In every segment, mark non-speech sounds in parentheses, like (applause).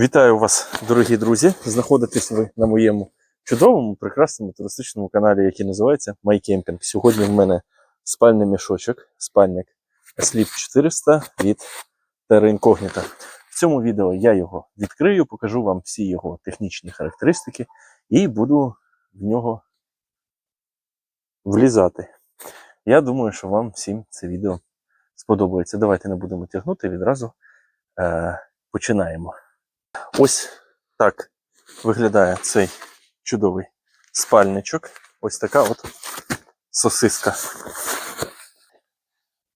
Вітаю вас, дорогі друзі! Знаходитесь ви на моєму чудовому, прекрасному туристичному каналі, який називається MyCamping. Сьогодні в мене спальний мішочок, спальник Sleep 400 від Terra Incognita. В цьому відео я його відкрию, покажу вам всі його технічні характеристики і буду в нього влізати. Я думаю, що вам всім це відео сподобається. Давайте не будемо тягнути, відразу е, починаємо. Ось так виглядає цей чудовий спальничок. Ось така от сосиска.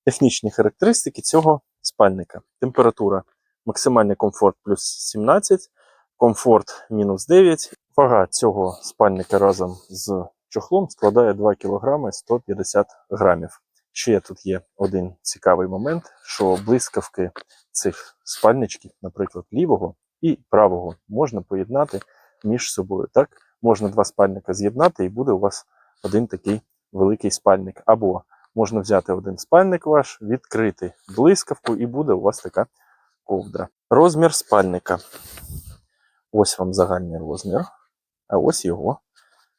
Технічні характеристики цього спальника. Температура, максимальний комфорт плюс 17, комфорт мінус 9. Вага цього спальника разом з чохлом складає 2 кг 150 грамів. Ще тут є один цікавий момент, що блискавки цих спальничків, наприклад, лівого і правого можна поєднати між собою. Так, можна два спальника з'єднати, і буде у вас один такий великий спальник. Або можна взяти один спальник ваш, відкрити блискавку, і буде у вас така ковдра. Розмір спальника. Ось вам загальний розмір, а ось його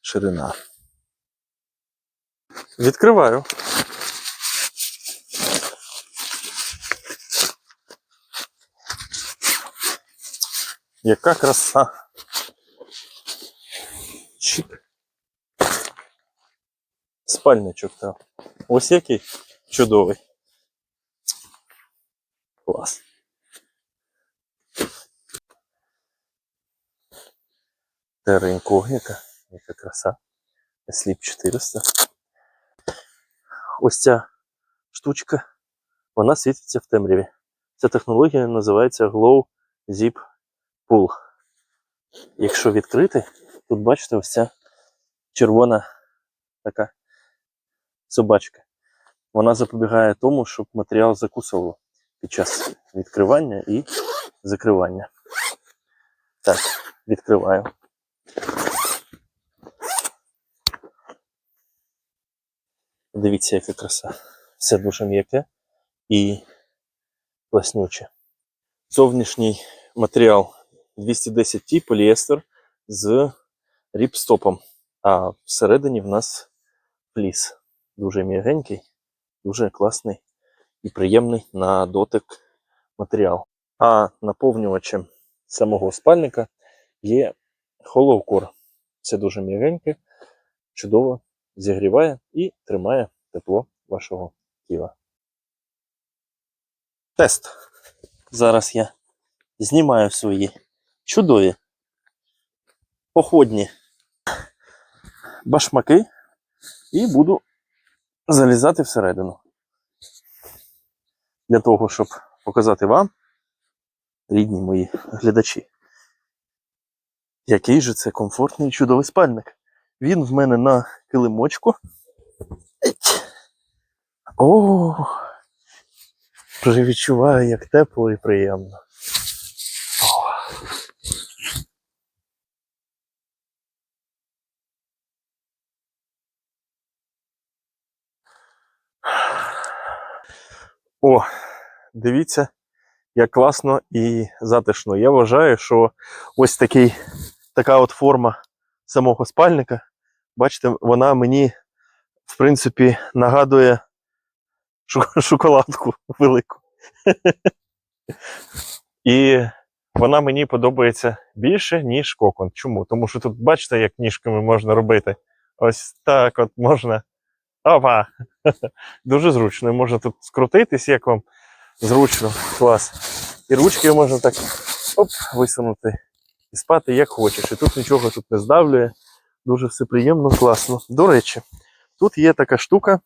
ширина. Відкриваю. Яка краса. Чик. Спальничок там. Ось який чудовий. Клас. Терра інкогніта. Яка краса. Sleep 400. Ось ця штучка, вона світиться в темряві. Ця технологія називається Glow Zip пул. Якщо відкрити, тут бачите, ось ця червона така собачка. Вона запобігає тому, щоб матеріал закусував під час відкривання і закривання. Так, відкриваю. Дивіться, яка краса. Все дуже м'яке і класнюче. Зовнішній матеріал 210T поліестер з ріпстопом. А всередині в нас фліс. Дуже м'ягенький, дуже класний і приємний на дотик матеріал. А наповнювачем самого спальника є Hollow Це дуже м'ягеньке, чудово зігріває і тримає тепло вашого тіла. Тест. Зараз я знімаю свої чудові походні башмаки і буду залізати всередину. Для того, щоб показати вам, рідні мої глядачі, який же це комфортний і чудовий спальник. Він в мене на килимочку. О, вже відчуваю, як тепло і приємно. О, дивіться, як класно і затишно. Я вважаю, що ось такий, така от форма самого спальника, бачите, вона мені, в принципі, нагадує (laughs) шоколадку велику. (laughs) І вона мені подобається більше, ніж кокон. Чому? Тому що тут, бачите, як ніжками можна робити. Ось так от можна. Опа! (laughs) Дуже зручно. Можна тут скрутитись, як вам зручно. Клас. І ручки можна так оп, висунути і спати як хочеш. І тут нічого тут не здавлює. Дуже все приємно, класно. До речі, тут є така штука,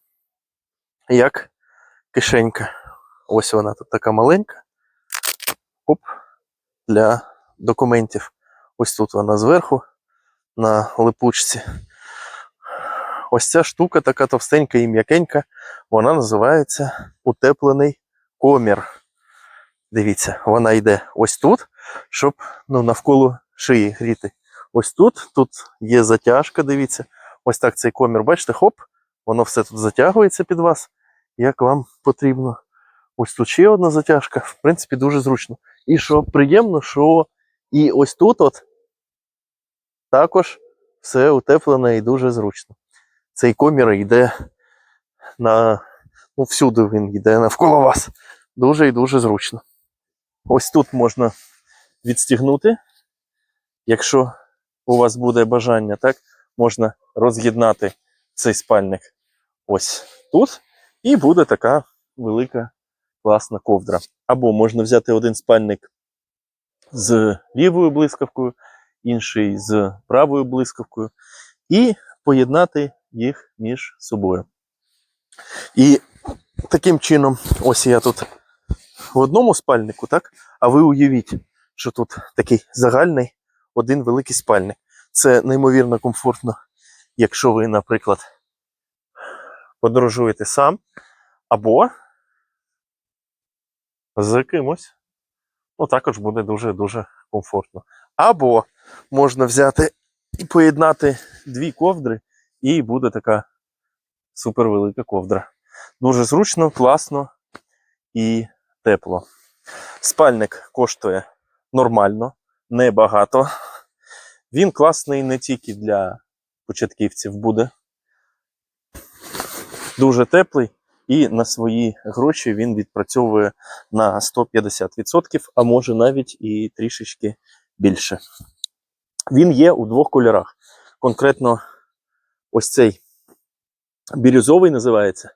як кишенька. Ось вона тут така маленька. Оп, для документів. Ось тут вона зверху на липучці. Ось ця штука, така товстенька і м'якенька, вона називається утеплений комір. Дивіться, вона йде ось тут, щоб ну, навколо шиї гріти. Ось тут, тут є затяжка, дивіться. Ось так цей комір, бачите, хоп, воно все тут затягується під вас, як вам потрібно. Ось тут ще одна затяжка, в принципі, дуже зручно. І що приємно, що І ось тут от також все утеплене і дуже зручно. Цей комір йде на. Ну, всюди він йде навколо вас. Дуже і дуже зручно. Ось тут можна відстігнути. Якщо у вас буде бажання, так, можна роз'єднати цей спальник ось тут, і буде така велика класна ковдра. Або можна взяти один спальник з лівою блискавкою, інший з правою блискавкою, і поєднати їх між собою. І таким чином, ось я тут в одному спальнику, так? А ви уявіть, що тут такий загальний один великий спальник. Це неймовірно комфортно, якщо ви, наприклад, подорожуєте сам, або з кимось. Ну, також буде дуже-дуже комфортно. Або можна взяти і поєднати дві ковдри, і буде така супервелика ковдра. Дуже зручно, класно і тепло. Спальник коштує нормально, небагато. Він класний не тільки для початківців буде. Дуже теплий, і на свої гроші він відпрацьовує на 150%, а може навіть і трішечки більше. Він є у двох кольорах. Конкретно ось цей бірюзовий називається,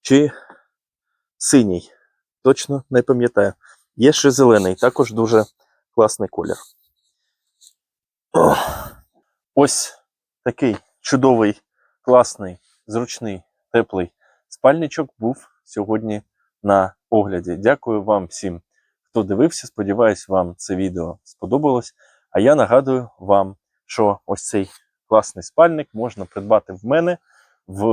чи синій. Точно не пам'ятаю. Є ще зелений, також дуже класний колір. Ось такий чудовий, класний, зручний, теплий спальничок був сьогодні на огляді. Дякую вам всім, хто дивився. Сподіваюсь, вам це відео сподобалось. А я нагадую вам, що ось цей класний спальник можна придбати в мене в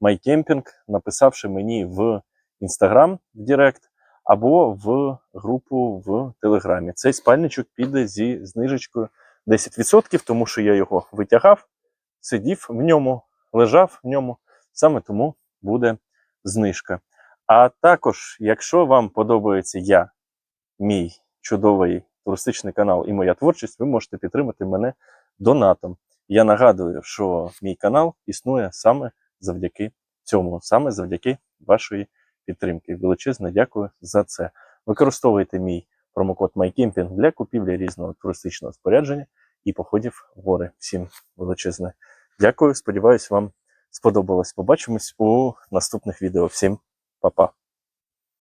MyCamping, написавши мені в Instagram в Директ або в групу в Телеграмі. Цей спальничок піде зі знижечкою 10%, тому що я його витягав, сидів в ньому, лежав в ньому. Саме тому буде знижка. А також, якщо вам подобається я, мій чудовий туристичний канал і моя творчість, ви можете підтримати мене донатом. Я нагадую, що мій канал існує саме завдяки цьому, саме завдяки вашої підтримки. Величезне дякую за це. Використовуйте мій промокод MyCamping для купівлі різного туристичного спорядження і походів в гори. Всім величезне дякую. Сподіваюсь, вам сподобалось. Побачимось у наступних відео. Всім па-па.